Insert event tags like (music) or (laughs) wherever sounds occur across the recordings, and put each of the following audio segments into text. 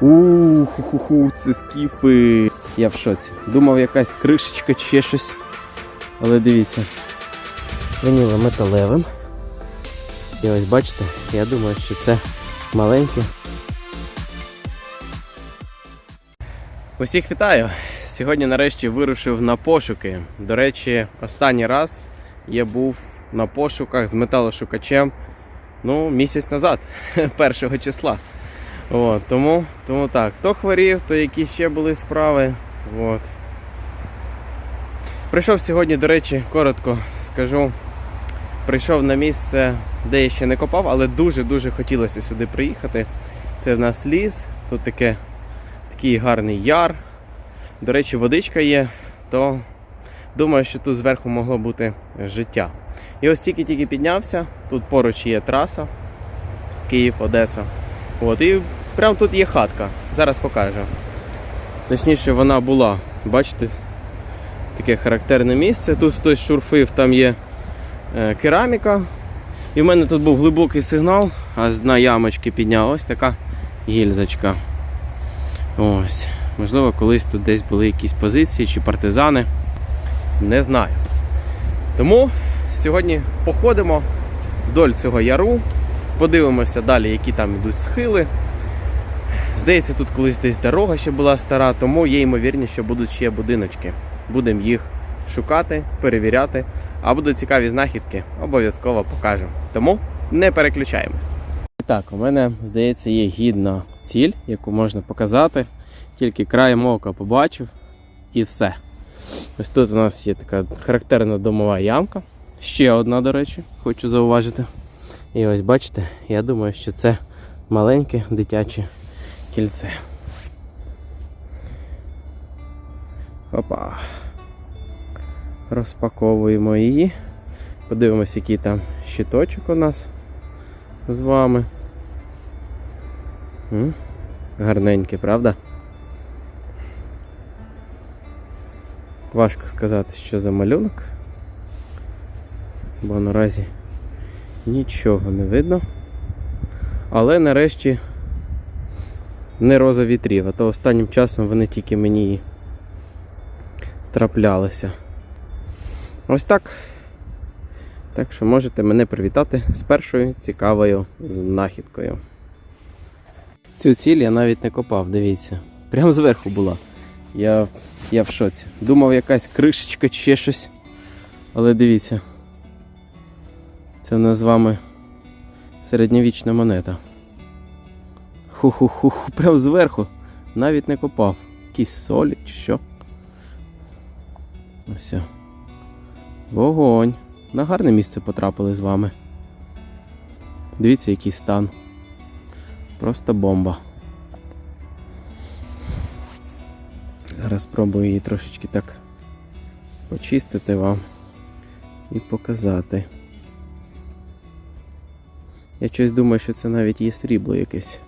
Уху-ху-ху, це скіфи. Я в шоці. Думав якась кришечка чи ще щось. Але дивіться. Свиніло металевим. І ось бачите, я думаю, що це маленьке. Усіх вітаю! Сьогодні нарешті вирушив на пошуки. До речі, останній раз я був на пошуках з металошукачем ну, місяць назад, (laughs) 1 числа. От, тому, тому так, то хворів, то якісь ще були справи. От. Прийшов сьогодні, до речі, коротко скажу. Прийшов на місце, де я ще не копав, але дуже-дуже хотілося сюди приїхати. Це в нас ліс, тут таке, такий гарний яр. До речі, водичка є, то думаю, що тут зверху могло бути життя. І ось тільки-тільки піднявся, тут поруч є траса Київ-Одеса. От, і прямо тут є хатка. Зараз покажу. Точніше, вона була. Бачите, таке характерне місце. Тут хтось шурфив, там є е, кераміка. І в мене тут був глибокий сигнал, а з дна ямочки підняв ось така гільзочка. Ось. Можливо, колись тут десь були якісь позиції чи партизани. Не знаю. Тому сьогодні походимо вдоль цього яру, подивимося далі, які там йдуть схили. Здається, тут колись десь дорога ще була стара, тому є ймовірність, що будуть ще будиночки. Будемо їх шукати, перевіряти. А будуть цікаві знахідки, обов'язково покажу. Тому не переключаємось. Так, у мене, здається, є гідна ціль, яку можна показати. Тільки краєм ока побачив і все. Ось тут у нас є така характерна домова ямка. Ще одна, до речі, хочу зауважити. І ось бачите, я думаю, що це маленьке дитяче кільце. Опа. Розпаковуємо її. Подивимось, який там щиточок у нас з вами. Гарненький, правда? Важко сказати, що за малюнок, бо наразі нічого не видно. Але нарешті не роза вітрів, а то останнім часом вони тільки мені траплялися. Ось так. Так що можете мене привітати з першою цікавою знахідкою. Цю ціль я навіть не копав, дивіться. Прямо зверху була. Я, я в шоці. Думав якась кришечка чи ще щось. Але дивіться. Це в нас з вами середньовічна монета. Ху-ху-ху, прямо зверху. Навіть не копав. Якісь солі чи що. Ось. Вогонь. На гарне місце потрапили з вами. Дивіться, який стан. Просто бомба. Зараз спробую її трошечки так почистити вам і показати. Я щось думаю, що це навіть є срібло якесь.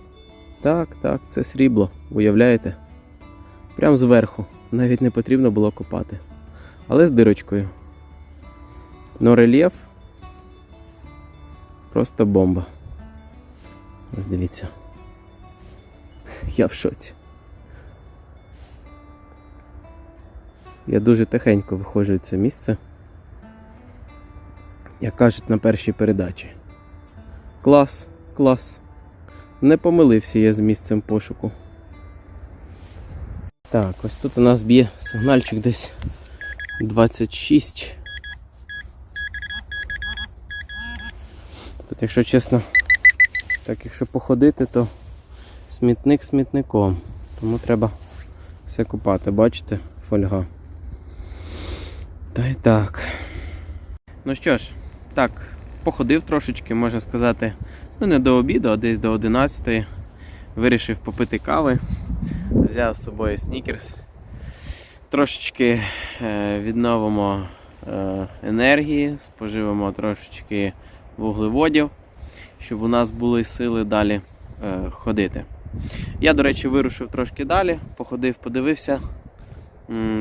Так, так, це срібло, уявляєте? Прям зверху. Навіть не потрібно було копати. Але з дирочкою. Но рельєф просто бомба. Ось дивіться. Я в шоці. Я дуже тихенько виходжу в це місце. Як кажуть на першій передачі. Клас, клас. Не помилився я з місцем пошуку. Так, ось тут у нас б'є сигнальчик десь 26. Тут, якщо чесно, так якщо походити, то смітник смітником. Тому треба все купати, бачите, фольга. Та й так. Ну що ж, так, походив трошечки, можна сказати, ну не до обіду, а десь до 11 Вирішив попити кави. Взяв з собою снікерс. Трошечки е, відновимо е, енергії, споживемо трошечки вуглеводів, щоб у нас були сили далі е, ходити. Я, до речі, вирушив трошки далі, походив, подивився.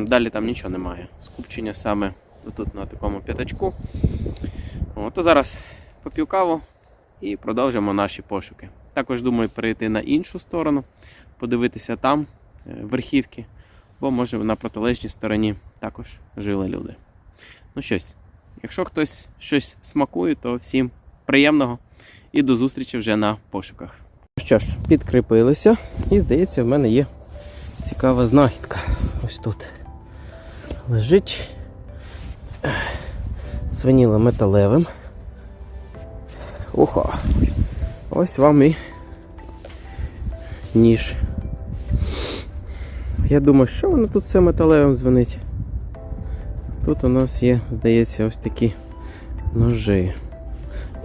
Далі там нічого немає. Скупчення саме тут на такому п'ятачку. То зараз поп'ю каву і продовжимо наші пошуки. Також думаю перейти на іншу сторону, подивитися там е, верхівки, бо може на протилежній стороні також жили люди. Ну щось, якщо хтось щось смакує, то всім приємного і до зустрічі вже на пошуках. Що ж, підкріпилися, і здається, в мене є цікава знахідка. Ось тут лежить свиніло металевим. Охо. Ось вам і ніж. Я думаю, що воно тут все металевим дзвонить. Тут у нас є, здається, ось такі ножи.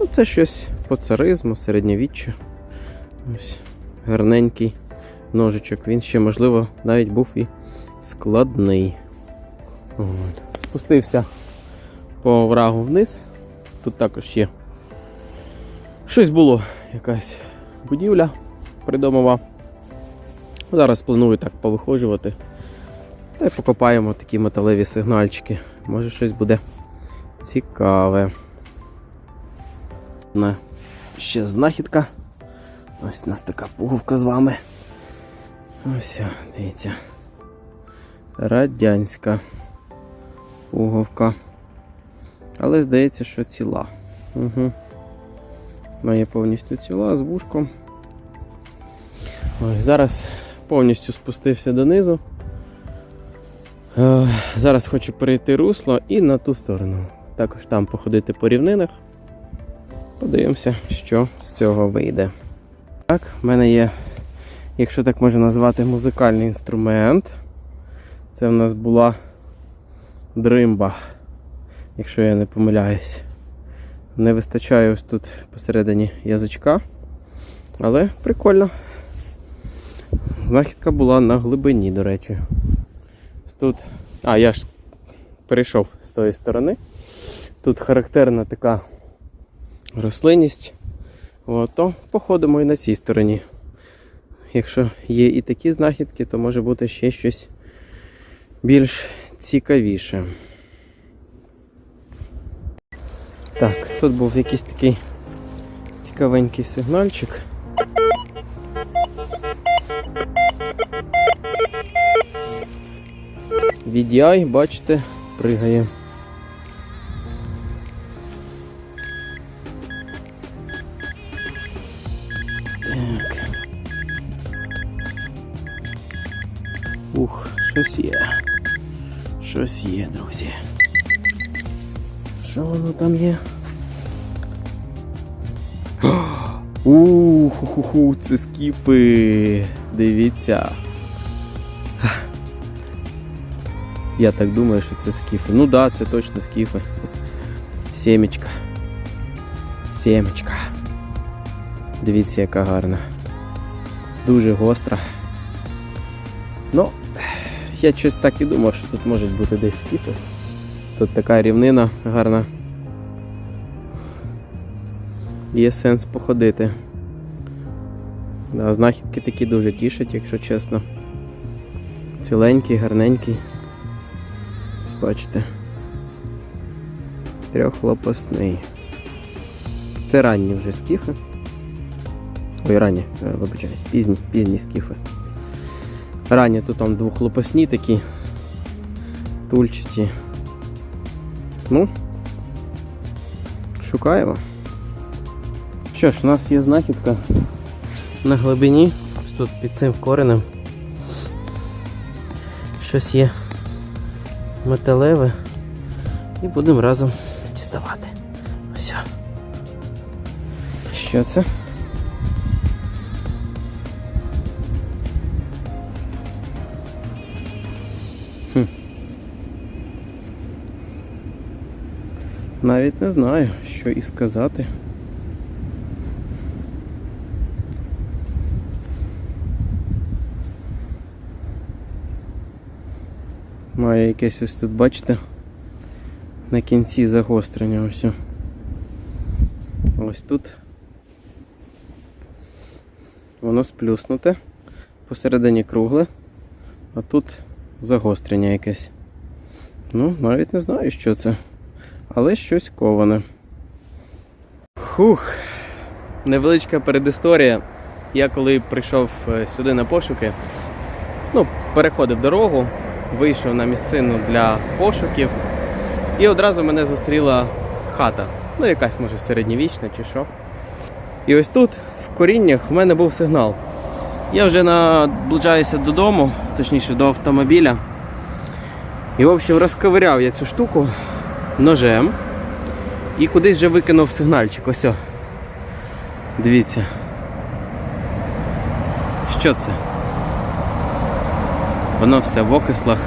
Ну, це щось по царизму, середньовіччя. Ось гарненький ножичок. Він ще, можливо, навіть був і складний. От. Спустився по врагу вниз. Тут також є. Щось було, якась будівля придомова. Зараз планую так повиходжувати. Та й покопаємо такі металеві сигнальчики. Може щось буде цікаве. Ще знахідка. Ось у нас така пуговка з вами. Ось, дивіться. Радянська пуговка. Але здається, що ціла. Угу. Вона є повністю ціла з вушком. Ось, зараз повністю спустився донизу. Е, зараз хочу перейти русло і на ту сторону. Також там походити по рівнинах. Подивимося, що з цього вийде. Так, в мене є, якщо так можна назвати, музикальний інструмент. Це в нас була дримба, якщо я не помиляюсь. Не вистачає ось тут посередині язичка. Але прикольно. Знахідка була на глибині, до речі. Тут. А, я ж перейшов з тої сторони. Тут характерна така рослинність. От, то походимо і на цій стороні. Якщо є і такі знахідки, то може бути ще щось більш цікавіше. Так, тут був якийсь такий цікавенький сигнальчик. VDI, бачите, пригає. Щось є, друзі. Що воно там є? (gasps) Уху, це скіфи. Дивіться. (sighs) Я так думаю, що це скіфи. Ну да, це точно скіфи. Сімечка. Сімечка. Дивіться, яка гарна. Дуже гостра. Ну, я щось так і думав, що тут можуть бути десь скіфи. Тут така рівнина гарна. Є сенс походити. Да, знахідки такі дуже тішать, якщо чесно. Ціленький, гарненький. Ось Бачите. Трьохлопасний. Це ранні вже скіфи. Ой, ранні, е, вибачаюсь, пізні, пізні скіфи. Ранні тут там двохлопасні такі. Тульчаті. Ну, шукаємо. Що ж, у нас є знахідка на глибині, тут під цим коренем. Щось є металеве. І будемо разом діставати. Ось. Що це? Навіть не знаю, що і сказати. Має якесь ось тут, бачите, на кінці загострення ось. Ось тут. Воно сплюснуте, посередині кругле, а тут загострення якесь. Ну, навіть не знаю, що це. Але щось коване. Хух. невеличка передісторія. Я коли прийшов е, сюди на пошуки, ну, переходив дорогу, вийшов на місцину для пошуків, і одразу мене зустріла хата. Ну, якась може середньовічна чи що. І ось тут, в коріннях, в мене був сигнал. Я вже наближаюся додому, точніше до автомобіля. І, в общем, розковиряв я цю штуку ножем і кудись вже викинув сигнальчик. Ось. Дивіться. Що це? Воно все в окислах.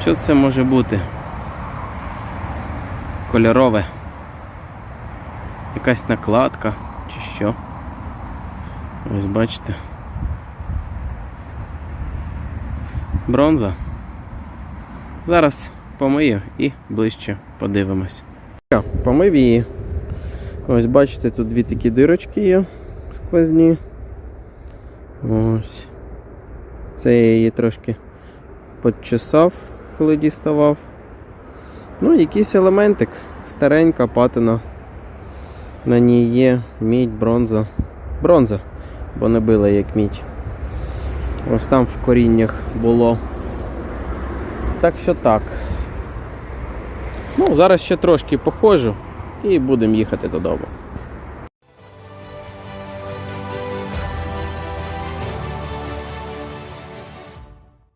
Що це може бути? Кольорове. Якась накладка чи що. Ось бачите. Бронза. Зараз помию і ближче подивимось. Помив її. Ось бачите, тут дві такі дирочки є сквозні. Ось. Це я її трошки підчесав, коли діставав. Ну, якийсь елементик, старенька патина. На ній є мідь, бронза. Бронза, бо не била як мідь. Ось там в коріннях було. Так що так. Ну, зараз ще трошки походжу і будемо їхати додому.